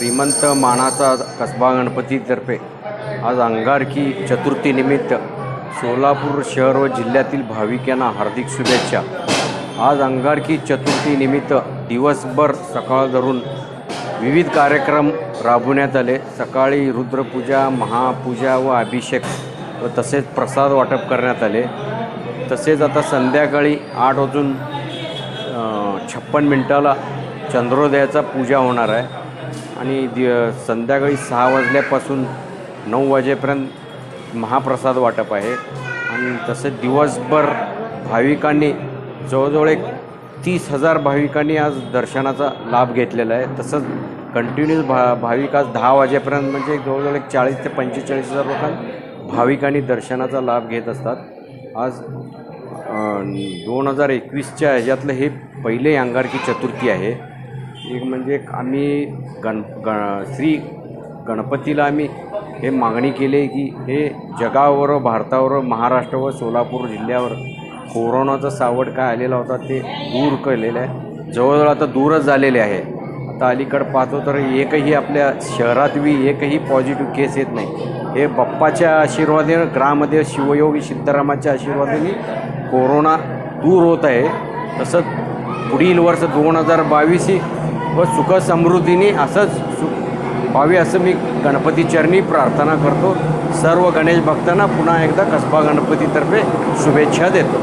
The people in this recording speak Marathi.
श्रीमंत मानाचा कसबा गणपतीतर्फे आज अंगारकी चतुर्थीनिमित्त सोलापूर शहर व जिल्ह्यातील भाविकांना हार्दिक शुभेच्छा. आज अंगारकी चतुर्थीनिमित्त दिवसभर सकाळ धरून विविध कार्यक्रम राबवण्यात आले. सकाळी रुद्रपूजा महापूजा व अभिषेक व तसेच प्रसाद वाटप करण्यात आले. तसेच आता संध्याकाळी आठ वाजून छप्पन मिनटाला चंद्रोदयाचा पूजा होणार आहे. आणि दि संध्याकाळी सहा वाजल्यापासून नऊ वाजेपर्यंत महाप्रसाद वाटप आहे. आणि तसेच दिवसभर भाविकांनी जवळजवळ एक तीस हजार भाविकांनी आज दर्शनाचा लाभ घेतलेला आहे. तसंच कंटिन्यूस भा भाविक आज दहा वाजेपर्यंत म्हणजे जवळजवळ एक चाळीस ते पंचेचाळीस हजार लोकां भाविकांनी दर्शनाचा लाभ घेत असतात. आज दोन हजार एकवीसच्या ह्याच्यातलं हे पहिले अंगारकी चतुर्थी आहे. एक म्हणजे आम्ही गण ग श्री गणपतीला आम्ही हे मागणी केली आहे की हे जगावर भारतावर व महाराष्ट्र व सोलापूर जिल्ह्यावर कोरोनाचा सावट काय आलेला होता ते दूर केलेलं आहे. जवळजवळ आता दूरच झालेले आहे. आता अलीकडं पाहतो तर एकही आपल्या शहरात बी एकही पॉझिटिव्ह केस येत नाही. हे बाप्पाच्या आशीर्वादाने ग्रामदेव शिवयोगी सिद्धरामाच्या आशीर्वादाने कोरोना दूर होत आहे. तसंच पुढील वर्ष दोन हजार बावीस ही व सुख समृद्धीने असंच सु व्हावी असं मी गणपतीचरणी प्रार्थना करतो. सर्व गणेश भक्तांना पुन्हा एकदा कसबा गणपतीतर्फे शुभेच्छा देतो.